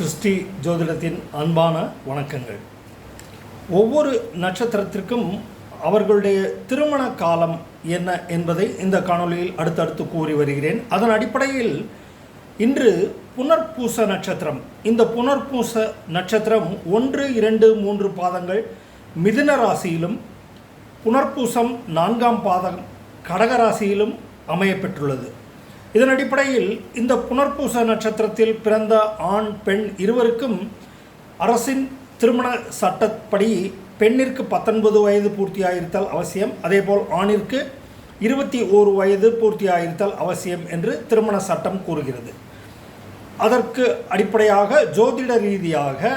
சிருஷ்டி ஜோதிடத்தின் அன்பான வணக்கங்கள். ஒவ்வொரு நட்சத்திரத்திற்கும் அவர்களுடைய திருமண காலம் என்ன என்பதை இந்த காணொலியில் அடுத்தடுத்து கூறி வருகிறேன். அதன் அடிப்படையில் இன்று புனர்பூச நட்சத்திரம். இந்த புனர்பூச நட்சத்திரம் ஒன்று இரண்டு மூன்று பாதங்கள் மிதுன ராசியிலும் புனர்பூசம் நான்காம் பாதம் கடகராசியிலும் அமையப்பெற்றுள்ளது இதன் அடிப்படையில் இந்த புனர்பூச நட்சத்திரத்தில் பிறந்த ஆண் பெண் இருவருக்கும் அரசின் திருமண சட்டப்படி பெண்ணிற்கு பத்தொன்பது வயது பூர்த்தியாயிருத்தல் அவசியம். அதேபோல் ஆணிற்கு இருபத்தி ஓரு வயது பூர்த்தியாயிருத்தல் அவசியம் என்று திருமண சட்டம் கூறுகிறது. அதற்கு அடிப்படையாக ஜோதிட ரீதியாக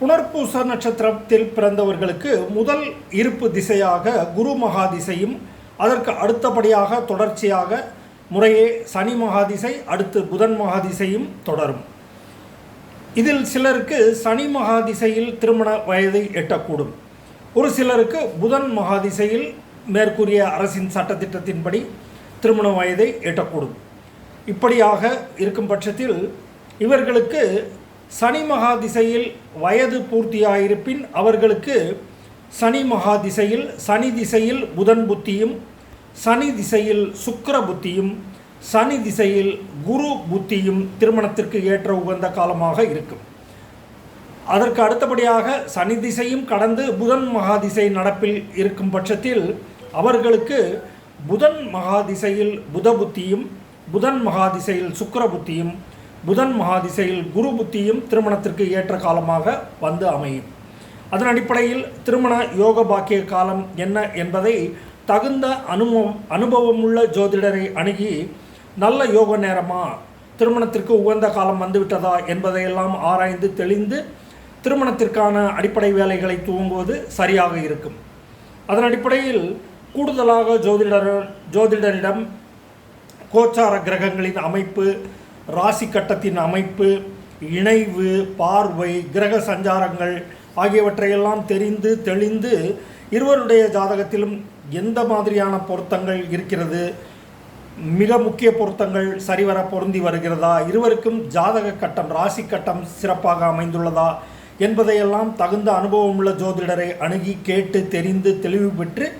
புனர்பூச நட்சத்திரத்தில் பிறந்தவர்களுக்கு முதல் இருப்பு திசையாக குரு மகாதிசையும் அதற்கு அடுத்தபடியாக தொடர்ச்சியாக முறையே சனி மகாதிசை அடுத்து புதன் மகாதிசையும் தொடரும். இதில் சிலருக்கு சனி மகாதிசையில் திருமண வயதை எட்டக்கூடும். ஒரு சிலருக்கு புதன் மகாதிசையில் மேற்கூறிய அரசின் சட்டத்திட்டத்தின்படி திருமண வயதை எட்டக்கூடும். இப்படியாக இருக்கும் பட்சத்தில் இவர்களுக்கு சனி மகாதிசையில் வயது பூர்த்தியாயிருப்பின் அவர்களுக்கு சனி மகாதிசையில் சனி திசையில் புதன் புத்தியும் சனி திசையில் சுக்கர புத்தியும் சனி திசையில் குரு புத்தியும் திருமணத்திற்கு ஏற்ற உகந்த காலமாக இருக்கும். அதற்கு அடுத்தபடியாக சனி திசையும் கடந்து புதன் மகாதிசை நடப்பில் இருக்கும் பட்சத்தில் அவர்களுக்கு புதன் மகாதிசையில் புத புத்தியும் புதன் மகாதிசையில் சுக்கர புத்தியும் புதன் மகாதிசையில் குரு புத்தியும் திருமணத்திற்கு ஏற்ற காலமாக வந்து அமையும். அதன் அடிப்படையில் திருமண யோக பாக்கிய காலம் என்ன என்பதை தகுந்த அனுபவம் அனுபவமுள்ள ஜோதிடரை அணுகி நல்ல யோக நேரமா? திருமணத்திற்கு உகந்த காலம் வந்துவிட்டதா என்பதையெல்லாம் ஆராய்ந்து தெளிந்து திருமணத்திற்கான அடிப்படை வேலைகளை துவங்குவது சரியாக இருக்கும். அதன் அடிப்படையில் கூடுதலாக ஜோதிடர் ஜோதிடரிடம் கோச்சார கிரகங்களின் அமைப்பு ராசி கட்டத்தின் அமைப்பு இணைவு பார்வை கிரக சஞ்சாரங்கள் ஆகியவற்றையெல்லாம் தெரிந்து தெளிந்து இருவருடைய ஜாதகத்திலும் எந்த மாதிரியான பொருத்தங்கள் இருக்கிறது? மிக முக்கிய பொருத்தங்கள் சரிவர பொருந்தி வருகிறதா? இருவருக்கும் ஜாதக கட்டம் ராசி கட்டம் சிறப்பாக அமைந்துள்ளதா? என்பதையெல்லாம் தகுந்த அனுபவமுள்ள ஜோதிடரை அணுகி கேட்டு தெரிந்து தெளிவு பெற்று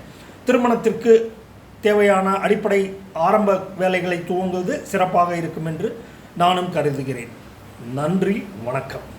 திருமணத்திற்கு தேவையான அடிப்படை ஆரம்ப வேலைகளை துவங்குவது சிறப்பாக இருக்கும் என்று நானும் கருதுகிறேன். நன்றி வணக்கம்.